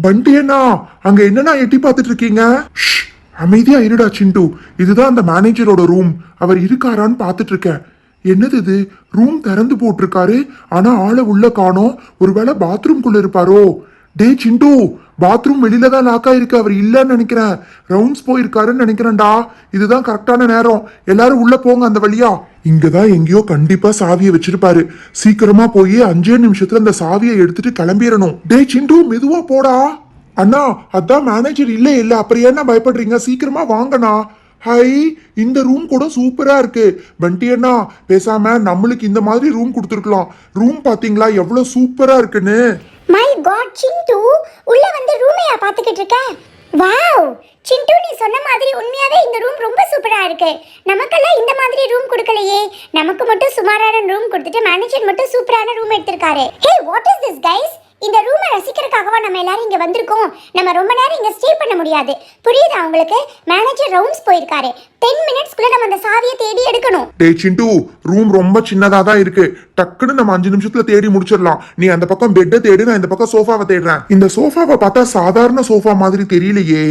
பண்டி அண்ணா அங்க என்னண்ணா எட்டி பார்த்துட்டு இருக்கீங்க அமைதியா இருடா சிண்டு. இதுதான் அந்த மேனேஜரோட ரூம். அவர் இருக்காரான்னு பார்த்துட்டு இருக்கேன் என்னது இது? ரூம் திறந்து போட்டிருக்காரு ஆனா ஆளை உள்ள காணோம். ஒருவேளை பாத்ரூம்குள்ள இருப்பாரோ? டே சிண்டு பாத்ரூம் வெளியில தான் லாக் ஆயிருக்கு. அவர் இல்லைன்னு நினைக்கிறேன். ரவுண்ட்ஸ் போயிருக்காருன்னு நினைக்கிறேன்டா. இதுதான் கரெக்டான நேரம். எல்லாரும் உள்ள போங்க அந்த வழியா. இங்கதான் எங்கேயோ கண்டிப்பா சாவியை வச்சிருப்பாரு. சீக்கிரமா போய் அஞ்சே நிமிஷத்துல அந்த சாவியை எடுத்துட்டு கிளம்பிடணும் டே சிண்டு மெதுவா போடா. அண்ணா அதான் மேனேஜர் இல்ல இல்ல அப்புறம் என்ன பயப்படுறீங்க? சீக்கிரமா வாங்கண்ணா. ஹை இந்த ரூம் கூட சூப்பரா இருக்கு. பண்டி அண்ணா பேசாம நம்மளுக்கு இந்த மாதிரி ரூம் கொடுத்துருக்கலாம். ரூம் பாத்தீங்களா எவ்வளவு சூப்பரா இருக்குன்னு. மை காட் சிந்து உள்ள வந்து ரூமையா பார்த்துக்கிட்டு இருக்க? வாவ்! சிண்டு நீ சொன்ன மாதிரி உண்மையாவே இந்த ரூம் ரொம்ப சூப்பரா இருக்கு. நமக்கெல்லாம் இந்த மாதிரி ரூம் கொடுக்கலையே. நமக்கு மட்டும் சுமாரான ரூம் கொடுத்துட்டு மேனேஜர் மட்டும் சூப்பரான ரூம் எடுத்திருக்காரு. Hey what is this guys இந்த ரூமை ரசிக்கிறதுக்காகவா நம்ம எல்லாரும் இங்கே வந்திருக்கோம். நம்ம ரொம்ப நேரம் இங்கே ஸ்டே பண்ண முடியாது. புரியுதா உங்களுக்கு? மேனேஜர் ரவுண்ட்ஸ் போயிருக்காரு. டென் மினிட்ஸ்க்குள்ள நம்ம அந்த சாவியை தேடி எடுக்கணும். டே சிண்டு ரூம் ரொம்ப சின்னதாக தான் இருக்கு. டக்குன்னு நம்ம அஞ்சு நிமிஷத்துல தேடி முடிச்சிடலாம். நீ அந்த பக்கம் பெட்டை தேடு நான் இந்த பக்கம் சோஃபாவை தேடுறேன். இந்த சோஃபாவை பார்த்தா சாதாரண சோஃபா மாதிரி தெரியலையே.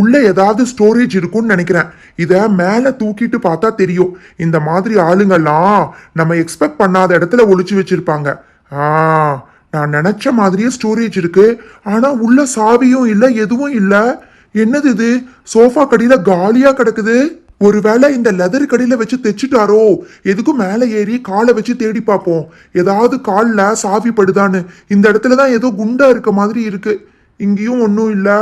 உள்ள ஏதாவது ஸ்டோரேஜ் இருக்கும்னு நினைக்கிறேன். இதை மேலே தூக்கிட்டு பார்த்தா தெரியும். இந்த மாதிரி ஆளுங்கெல்லாம் நம்ம எக்ஸ்பெக்ட் பண்ணாத இடத்துல ஒழிச்சு வச்சிருப்பாங்க. ஆ நான் நினச்ச மாதிரியே ஸ்டோரேஜ் இருக்கு. ஆனால் உள்ள சாவியும் இல்லை எதுவும் இல்லை. என்னது இது? சோஃபா கடியில் காலியாக கிடக்குது. ஒருவேளை இந்த லெதர் கடையில் வச்சு தைச்சிட்டாரோ? எதுக்கும் மேலே ஏறி காலை வச்சு தேடி பார்ப்போம். ஏதாவது காலில் சாவி படுதான்னு. இந்த இடத்துல தான் ஏதோ குண்டா இருக்க மாதிரி இருக்கு. இங்கேயும் ஒன்றும் இல்லை.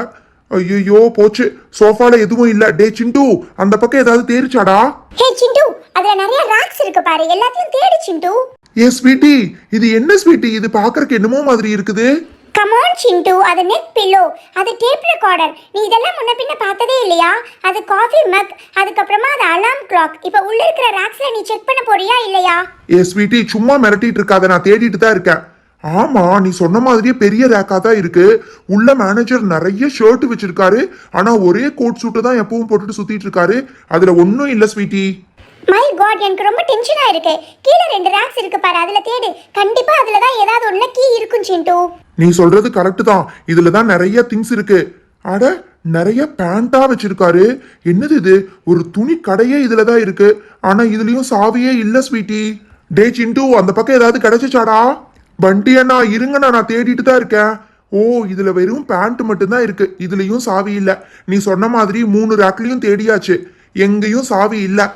ஐயோ போச்சு. சோஃபால எதுவும் இல்ல. டே சிண்டு அந்த பக்கம் ஏதாவது தேரிச்சாடா ஹே சிண்டு அதுல நிறைய ராக்ஸ் இருக்கு பாரு. எல்லாத்தையும் தேடி சிண்டு. ஏ ஸ்வீட்டி இது என்ன ஸ்வீட்டி? இது பார்க்கறக்கு என்னமோ மாதிரி இருக்குது. கமான் சிண்டு அது நெக் பில்லோ அது டேப் ரெக்கார்டர் நீ இதெல்லாம் முன்ன பின்ன பார்த்ததே இல்லையா? அது காஃபி மக் அதுக்கப்புறமா அது அலாம் கிளாக் இப்போ உள்ள இருக்கிற ராக்ஸ்ல நீ செக் பண்ண போறியா இல்லையா? ஏ ஸ்வீட்டி சும்மா மிரட்டிட்டு இருக்காத. நான் தேடிட்டு தான் இருக்கேன். ஆமா நீ சொன்ன மாதிரியே பெரிய ரேக்கா தான் இருக்கு. உள்ள மேனேஜர் நிறைய ஷர்ட் வச்சிருக்காரு. ஆனா ஒரே கோட் சூட்டு தான் எப்பவும் போட்டுட்டு சுத்திட்டு இருக்காரு. அதுல ஒன்னும் இல்ல ஸ்வீட்டி. மை காட் எனக்கு ரொம்ப டென்ஷனாக இருக்கு. கீழே ரெண்டு ரேக்ஸ் இருக்கு பாரு அதில் தேடு. கண்டிப்பா அதில் தான் ஏதாவது ஒண்ணு கீ இருக்கும் சிண்டு. நீ சொல்றது கரெக்ட் தான். இதுல தான் நிறைய திங்ஸ் இருக்கு. அட நிறைய பேண்டா வச்சிருக்காரு. என்னது இது? ஒரு துணி கடையே இதுல தான் இருக்கு. ஆனா இதுலயும் சாவியே இல்ல ஸ்வீட்டி டே சிண்டு அந்த பக்கம் ஏதாவது கிடைச்சிச்சாடா? வண்டி அண்ணா இருங்கண்ணா நான் தேடிட்டு தான் இருக்கேன். ஓ இதுல வெறும் பேண்ட் மட்டும்தான் இருக்கு. இதுலயும் சாவி இல்ல. நீ சொன்ன மாதிரி மூணு ரேக்லயும் தேடியாச்சு. எங்கேயும் சாவி இல்லை.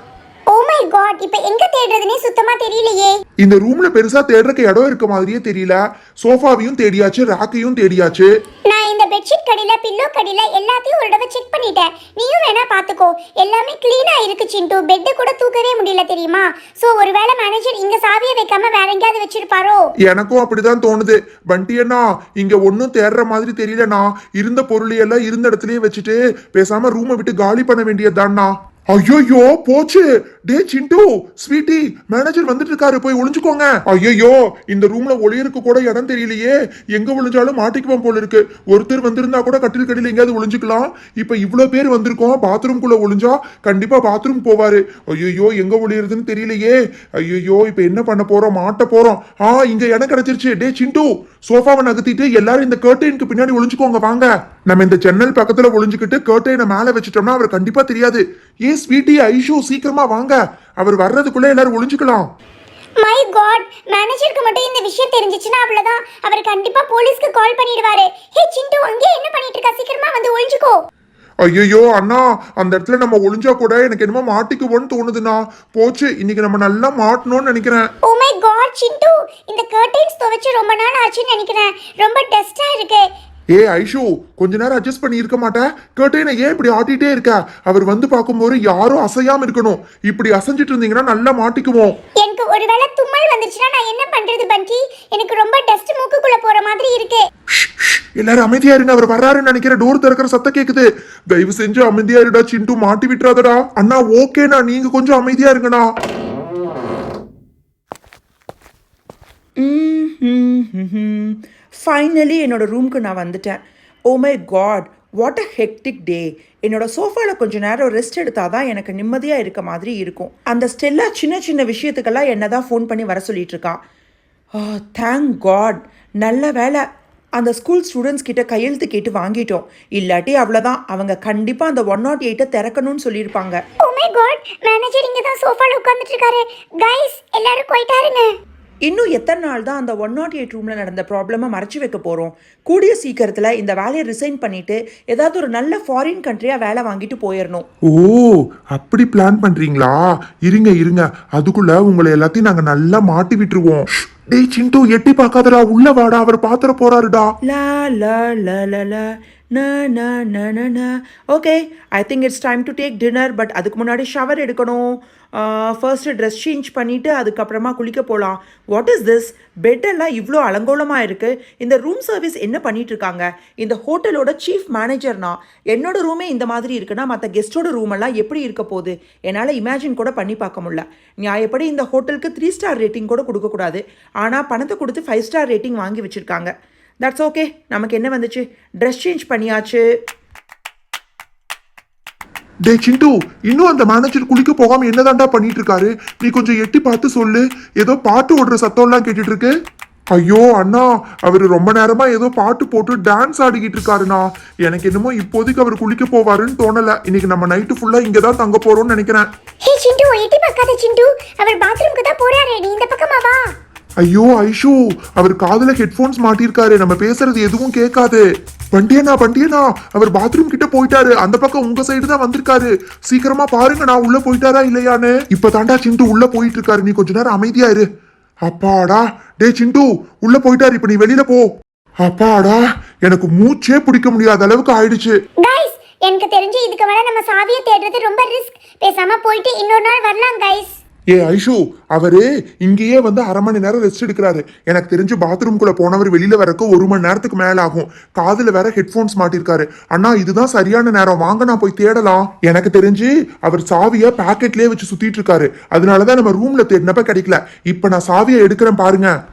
மை காட் இப்போ எங்க தேடுறதுனே சுத்தமா தெரியலையே. இந்த ரூம்ல பெருசா தேடுறக்கு இடம் இருக்க மாதிரியே தெரியல. சோஃபாவையும் தேடியாச்சு ரேக்கையும் தேடியாச்சு. நான் இந்த பெட்ஷீட் கடியில பில்லோ கடியில எல்லாத்தையும் ஒரு தடவை செக் பண்ணிட்டேன். நீயும் வேணா பாத்துக்கோ. எல்லாமே க்ளீனா இருக்கு சிண்டு. பெட் கூட தூக்கவே முடியல தெரியுமா? சோ ஒருவேளை மேனேஜர் இங்க சாவியை வைக்காம வேற எங்கேயாவது வச்சிருப்பாரோ? எனக்கும் அப்படிதான் தோணுது. பண்டி அண்ணா இங்க ஒன்னும் தேடுற மாதிரி தெரியலண்ணா. இருந்த பொருளையெல்லாம் இருந்த இடத்துலயே வச்சுட்டு பேசாம ரூமை விட்டு காலி பண்ண வேண்டியதுதான்ண்ணா. ஐயோ போச்சு. டே சிண்டு ஸ்வீட்டி மேனேஜர் வந்துட்டு இருக்காரு போய் ஒளிஞ்சுக்கோங்க. ஐயோ இந்த ரூம்ல ஒளியருக்கு கூட இடம் தெரியலையே. எங்க ஒளிஞ்சாலும் மாட்டிக்குவோம் போல இருக்கு. ஒருத்தர் வந்திருந்தா கூட கட்டில் கடையில் எங்கேயாவது ஒளிஞ்சுக்கலாம். இப்ப இவ்வளவு பேர் வந்திருக்கோம். பாத்ரூம் குள்ள ஒளிஞ்சா கண்டிப்பா பாத்ரூம் போவாரு. ஐயோ எங்க ஒளியறதுன்னு தெரியலையே. ஐயோ இப்ப என்ன பண்ண போறோம்? மாட்ட போறோம். ஆ இங்க இடம் கிடைச்சிருச்சு. டே சிண்டு சோஃபாவை நகர்த்திட்டு எல்லாரும் இந்த கேர்டைனுக்கு பின்னாடி ஒளிஞ்சுக்கோங்க வாங்க. நம்ம இந்த ஜன்னல் பக்கத்துல ஒளிஞ்சுக்கிட்டு கேர்டைனை மேல வச்சுட்டோம்னா அவர் கண்டிப்பா தெரியாது. ஏ ஸ்வீட்டி ஐஷு சீக்கிரமா வாங்க. அவர் வர்றதுக்குள்ள எல்லாரும் ஒளிஞ்சுக்கலாம். மை காட் மேனேஜருக்கு மட்டும் இந்த விஷயம் தெரிஞ்சிச்சுன்னா அவ்வளவுதான். அவர் கண்டிப்பா போலீஸ்க்கு கால் பண்ணிடுவாரு. ஹே சிண்டு அங்கே என்ன பண்ணிட்டு இருக்கா சீக்கிரமா வந்து ஒளிஞ்சுக்கோ. ஐயோ அண்ணா அந்த இடத்துல நம்ம ஒளிஞ்சா கூட எனக்கு என்னமோ மாட்டிக்குவோன்னு தோணுதுண்ணா. போச்சு இன்னைக்கு நம்ம நல்லா மாட்டணும்னு நினைக்கிறேன். ஓ மை காட் சிண்டு இந்த கர்டைன்ஸ் துவைச்சு ரொம்ப நாள் ஆச்சுன்னு நினைக்கிறேன். ரொம்ப டஸ்டா இருக்கு. ஏ ஐஷு கொஞ்ச நேரம் அட்ஜஸ்ட் பண்ணி இருக்க மாட்டேன் கேட்டேன் ஏன் இப்படி ஆட்டிட்டே இருக்க? அவர் வந்து பார்க்கும்போது யாரும் அசையாம இருக்கணும். இப்படி அசைஞ்சிட்டு இருந்தீங்கன்னா நல்லா மாட்டிக்குவோம். எனக்கு ஒருவேளை தும்மல் வந்துச்சுன்னா நான் என்ன பண்றது பண்டி எனக்கு ரொம்ப டஸ்ட் மூக்குக்குள்ள போற மாதிரி இருக்கு. எல்லாரும் அமைதியா இருங்க. அவர் வர்றாருன்னு நினைக்கிற டோர் திறக்கிற சத்தம் கேக்குது. தயவு செஞ்சு அமைதியா இருடா சிண்டு. மாட்டி விட்டுறாதடா. அண்ணா ஓகேண்ணா. நீங்க கொஞ்சம் அமைதியா இருங்கண்ணா. ஃபைனலி என்னோடய ரூம்க்கு நான் வந்துட்டேன். ஓ my god what a hectic day என்னோட சோஃபாவில் கொஞ்சம் நேரம் ரெஸ்ட் எடுத்தால் தான் எனக்கு நிம்மதியாக இருக்க மாதிரி இருக்கும். அந்த ஸ்டெல்லா சின்ன சின்ன விஷயத்துக்கெல்லாம் என்ன தான் ஃபோன் பண்ணி வர சொல்லிட்டு இருக்கா? தேங்க் காட் நல்ல வேலை. அந்த ஸ்கூல் ஸ்டூடெண்ட்ஸ் கிட்ட கையெழுத்து கேட்டு வாங்கிட்டோம். இல்லாட்டி அவ்வளோதான் அவங்க கண்டிப்பாக அந்த ஒன் நாட் எயிட்டை திறக்கணும்னு சொல்லியிருப்பாங்க. Oh oh my god manager இங்கே தான் சோஃபாவில் உட்காந்துட்டு இருக்காரு. கைஸ் எல்லாரும் போயிட்டாருங்க. இன்னும் எத்தனை நாள் தான் அந்த ஒன் நாட் எயிட் ரூமில் நடந்த ப்ராப்ளமை மறைச்சு வைக்க போகிறோம் கூடிய சீக்கிரத்தில் இந்த வேலையை ரிசைன் பண்ணிட்டு ஏதாவது ஒரு நல்ல ஃபாரின் கண்ட்ரியாக வேலை வாங்கிட்டு போயிடணும் ஓ அப்படி பிளான் பண்றீங்களா? இருங்க இருங்க. அதுக்குள்ள உங்களை எல்லாத்தையும் நாங்க நல்லா மாட்டி விட்டுருவோம். டேய் சிண்டு எட்டி பார்க்காதடா. உள்ள வாடா. அவர் பாத்திர போறாருடா. லா லா லா லா. நா நா நா நா okay I think it's time to take dinner but அதுக்கு முன்னாடி ஷவர் எடுக்கணும். ஃபர்ஸ்ட் ட்ரெஸ் சேஞ்ச் பண்ணிவிட்டு அதுக்கப்புறமா குளிக்க போகலாம் வாட் இஸ் திஸ் பெட்டெல்லாம் இவ்வளோ அலங்கோலமாக இருக்குது இந்த ரூம் சர்வீஸ் என்ன பண்ணிட்டு இருக்காங்க? இந்த ஹோட்டலோட சீஃப் மேனேஜர்னா என்னோட ரூமே இந்த மாதிரி இருக்குன்னா மற்ற கெஸ்ட்டோட ரூம் எல்லாம் எப்படி இருக்க போகுது? என்னால் இமேஜின் கூட பண்ணி பார்க்க முடியல. நியாயப்படி இந்த ஹோட்டலுக்கு த்ரீ ஸ்டார் ரேட்டிங் கூட கொடுக்கக்கூடாது. ஆனால் பணத்தை கொடுத்து ஃபைவ் ஸ்டார் ரேட்டிங் வாங்கி வச்சுருக்காங்க. தட்ஸ் ஓகே நமக்கு என்ன வந்துச்சு? ட்ரெஸ் சேஞ்ச் பண்ணியாச்சு. டேய் சிண்டு இன்னும் அந்த மேனேஜர் குளிக்க போகாம என்னதான்டா பண்ணிட்டு இருக்காரு நீ கொஞ்சம் எட்டி பார்த்து சொல்லு. ஏதோ பாட்டு ஓடுற சத்தம்லாம் கேட்டுட்டு இருக்கு ஐயோ அண்ணா அவர் ரொம்ப நேரமா ஏதோ பாட்டு போட்டு டான்ஸ் ஆடிக்கிட்டு இருக்காருண்ணா. எனக்கு என்னமோ இப்போதைக்கு அவர் குளிக்க போவாருன்னு தோணல. இன்னைக்கு நம்ம நைட்டு ஃபுல்லா இங்க தான் தங்க போறோம்னு நினைக்கிறேன். ஹே சிண்டு எட்டி பார்க்காத சிண்டு. அவர் பாத்ரூம்க்கு தான் போறாரு. நீ இந்த பக்கமா வா. ஐயோ ஐஷு அவர் காதுல ஹெட்போன்ஸ் மாட்டிருக்காரு. நம்ம பேசுறது எதுவும் கேட்காது. பண்டியனா பண்டியனா அவர் பாத்ரூம் கிட்ட போயிட்டாரு. அந்த பக்கம் உங்க சைடு தான் வந்திருக்காரு. சீக்கிரமா பாருங்க நான் உள்ள போயிட்டாரா இல்லையான்னு. இப்ப தாண்டா சிண்டு உள்ள போயிட்டு இருக்காரு நீ கொஞ்ச நேரம் அமைதியா இரு. அப்பாடா. டே சிண்டு உள்ள போயிட்டாரு. இப்ப நீ வெளியில போ. அப்பாடா. எனக்கு மூச்சே பிடிக்க முடியாத அளவுக்கு ஆயிடுச்சு. எனக்கு தெரிஞ்சு இதுக்கு மேல நம்ம சாவியை தேடுறது ரொம்ப ரிஸ்க் பேசாம போயிட்டு இன்னொரு நாள் வரலாம் கைஸ் ஏ ஐஷு அவரு இங்கேயே வந்து அரை மணி நேரம் ரெஸ்ட் எடுக்கிறாரு. எனக்கு தெரிஞ்சு பாத்ரூம்குள்ள போனவர் வெளியில வரக்கு ஒரு மணி நேரத்துக்கு மேல ஆகும். காதுல வேற ஹெட்போன்ஸ் மாட்டிருக்காரு. அண்ணா இதுதான் சரியான நேரம். வாங்க நான் போய் தேடலாம். எனக்கு தெரிஞ்சு அவர் சாவிய பாக்கெட்லயே வச்சு சுத்திட்டு இருக்காரு. அதனாலதான் நம்ம ரூம்ல தேடினப்ப கிடைக்கல. இப்ப நான் சாவியை எடுக்கிறேன் பாருங்க.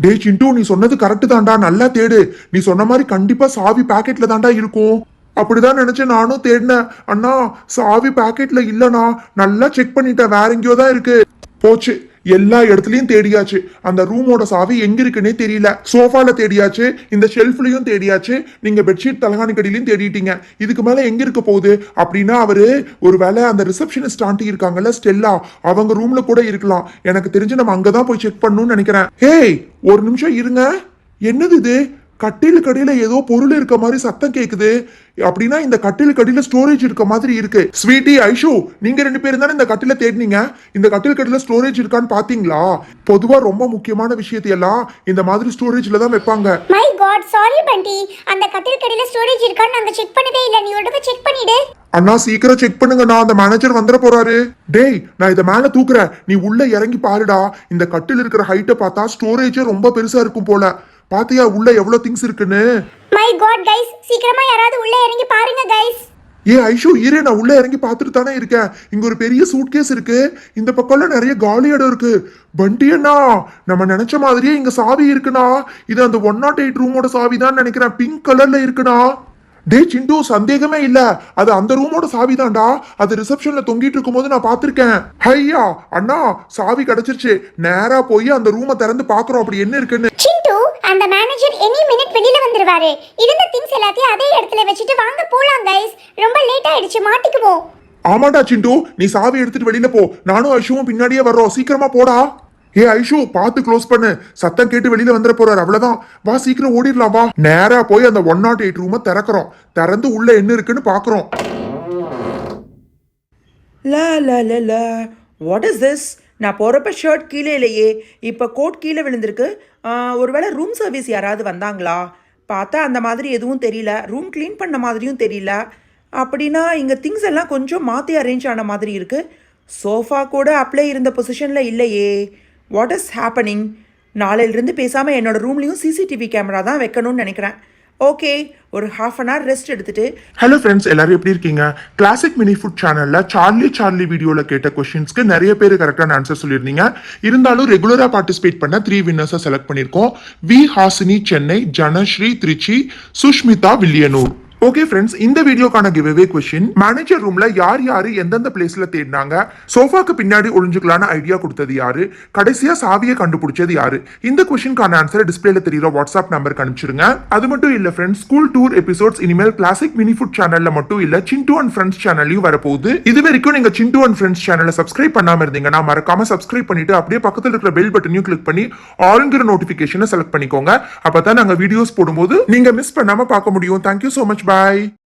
டேய் சிண்டு நீ சொன்னது கரெக்டு தான்டா. நல்லா தேடு. நீ சொன்ன மாதிரி கண்டிப்பா சாவி பாக்கெட்ல தான்டா இருக்கும். அப்படிதான் நினைச்சேன் நானும் தேடினேன். அண்ணா சாவி பாக்கெட்ல இல்லைண்ணா. நல்லா செக் பண்ணிட்டேன். வேற எங்கேயோ தான் இருக்கு. போச்சு. எல்லா இடத்துலையும் தேடியாச்சு. அந்த ரூமோட சாவி எங்க இருக்குன்னே தெரியல. சோஃபால தேடியாச்சு. இந்த ஷெல்ஃப்லயும் தேடியாச்சு. நீங்க பெட்ஷீட் தலகாணி கடியிலையும் தேடிட்டீங்க. இதுக்கு மேல எங்க இருக்க போகுது? அப்படின்னா அவரு ஒருவேளை அந்த ரிசப்ஷனிஸ்ட் ஆண்டி இருக்காங்கல்ல ஸ்டெல்லா அவங்க ரூம்ல கூட இருக்கலாம். எனக்கு தெரிஞ்சு நம்ம அங்கதான் போய் செக் பண்ணணும்னு நினைக்கிறேன். ஹேய் ஒரு நிமிஷம் இருங்க. என்னது இது? கட்டில் கடியில ஏதோ பொருள் இருக்க மாதிரி சத்தம் கேக்குது. அப்படின்னா இந்த கட்டில் கடியில ஸ்டோரேஜ் இருக்க மாதிரி இருக்கு. ஸ்வீட்டி ஐஷு நீங்க ரெண்டு பேரும் தானே இந்த கட்டில தேடினீங்க? இந்த கட்டில் கடியில ஸ்டோரேஜ் இருக்கான்னு பாத்தீங்களா? பொதுவா ரொம்ப முக்கியமான விஷயத்தை எல்லாம் இந்த மாதிரி ஸ்டோரேஜ்ல தான் வைப்பாங்க. My god sorry Bunty. அந்த கட்டில் கடையில ஸ்டோரேஜ் இருக்கான்னு நாங்க செக் பண்ணவே இல்ல. நீ ஒரு செக் பண்ணிடு. அண்ணா சீக்கிரம் செக் பண்ணுங்க. நான் அந்த மேனேஜர் வந்துட போறாரு. டேய் நான் இதை மேல தூக்குறேன். நீ உள்ள இறங்கி பாருடா. இந்த கட்டில் இருக்கிற ஹைட்டை பார்த்தா ஸ்டோரேஜே ரொம்ப பெருசா இருக்கும் போல. பாத்தியா உள்ள எவ்வளவு திங்ஸ் இருக்குன்னு? மை காட் கைஸ் சீக்கிரமா யாராவது உள்ள இறங்கி பாருங்க கைஸ் ஏ ஐஷு இரு நான் உள்ள இறங்கி பார்த்துட்டு தானே இருக்கேன். இங்க ஒரு பெரிய சூட்கேஸ் இருக்கு. இந்த பக்கம்ல நிறைய காலி இடம் இருக்கு. பண்டி அண்ணா நம்ம நினைச்ச மாதிரியே இங்க சாவி இருக்குண்ணா. இது அந்த ஒன் நாட் எயிட் ரூமோட சாவி தான் நினைக்கிறேன். பிங்க் கலர்ல இருக்குண்ணா. டே சிண்டு சந்தேகமே இல்ல. அது அந்த ரூமோட சாவி தான்டா அது ரிசப்ஷன்ல தொங்கிட்டு இருக்கும்போது நான் பார்த்திருக்கேன். ஹையா அண்ணா சாவி கிடைச்சிருச்சு. நேரா போய் அந்த ரூமை திறந்து பாக்குறோம் அப்படி என்ன இருக்குன்னு. அந்த மேனேஜர் எனி மினிட் வெளியில வந்துருவாரு. இருந்த திங்ஸ் எல்லாத்தையும் அதே இடத்துல வச்சுட்டு வாங்க போலாம் கைஸ் ரொம்ப லேட் ஆயிடுச்சு மாட்டிக்குவோம். ஆமாடா சிண்டு. நீ சாவி எடுத்துட்டு வெளியில போ. நானும் ஐஷுவும் பின்னாடியே வர்றோம். சீக்கிரமா போடா. ஏ ஐஷு பார்த்து க்ளோஸ் பண்ணு. சத்தம் கேட்டு வெளியில வந்துட போறாரு. அவ்வளவுதான். வா சீக்கிரம் ஓடிடலாம் வா. நேரா போய் அந்த ஒன் நாட் எயிட் ரூமை திறக்கிறோம். திறந்து உள்ள என்ன இருக்குன்னு பாக்குறோம். லா லா லா லா. வாட் இஸ் திஸ் நான் போகிறப்ப ஷர்ட் கீழே இல்லையே. இப்போ கோட் கீழே விழுந்திருக்கு. ஒருவேளை ரூம் சர்வீஸ் யாராவது வந்தாங்களா? பார்த்தா அந்த மாதிரி எதுவும் தெரியல. ரூம் க்ளீன் பண்ண மாதிரியும் தெரியல. அப்படின்னா இங்கே திங்ஸ் எல்லாம் கொஞ்சம் மாற்றி அரேஞ்ச் ஆன மாதிரி இருக்குது சோஃபா கூட அப்ளை இருந்த பொசிஷனில் இல்லையே. வாட் இஸ் ஹேப்பனிங் நாளையிலிருந்து பேசாமல் என்னோட ரூம்லேயும் சிசிடிவி கேமரா தான் வைக்கணும்னு நினைக்கிறேன். ஓகே ஒரு ஹாஃப் அன் ஹவர் ரெஸ்ட் எடுத்துட்டு ஹலோ ஃப்ரெண்ட்ஸ் எல்லாரும் எப்படி இருக்கீங்க? கிளாசிக் மினி ஃபுட் சேனல்ல சார்லி சார்லி வீடியோல கேட்ட கொஸ்டின்ஸ்க்கு நிறைய பேர் கரெக்டான ஆன்சர் சொல்லியிருந்தீங்க. இருந்தாலும் ரெகுலரா பார்ட்டிசிபேட் பண்ண த்ரீ வின்னர்ஸை செலக்ட் பண்ணியிருக்கோம். V Hasini Chennai Janasri Tiruchi Sushmita Villianur okay friends இந்த வீடியோக்கான கிவ்அவே கொஸ்டின் மேனேஜர் ரூம்ல யார் யாரு எந்தெந்த பிளேஸ்ல தேடினாங்க? சோஃபாக்கு பின்னாடி ஒளிஞ்சுக்கலான ஐடியா கொடுத்தது யாரு? கடைசியா சாவியை கண்டுபிடிச்சது யாரு? இந்த கொஸ்டின்கான ஆன்சர் டிஸ்பிளேல தெரியுற வாட்ஸ்அப் நம்பருக்கு அனுப்பிச்சிருங்க. அது மட்டும் இல்ல ஃப்ரெண்ட்ஸ் ஸ்கூல் டூர் எபிசோட்ஸ் இனிமேல் கிளாசிக் மினி ஃபுட் சேனல்ல மட்டும் இல்ல சிண்டு அண்ட் ஃப்ரெண்ட்ஸ் சேனல்லையும் வரப்போகுது. இது வரைக்கும் நீங்க சிண்டு அண்ட் ஃப்ரெண்ட்ஸ் சேனலை சப்ஸ்கிரைப் பண்ணாம இருந்தீங்கன்னா மறக்காம சப்ஸ்கிரைப் பண்ணிட்டு அப்படியே பக்கத்தில் இருக்கிற பெல் பட்டனையும் கிளிக் பண்ணி ஆளுங்கிற நோட்டிபிகேஷனை செலக்ட் பண்ணிக்கோங்க. அப்பதான் நாங்க வீடியோஸ் போடும்போது நீங்க மிஸ் பண்ணாம பார்க்க முடியும். Thank you so much bye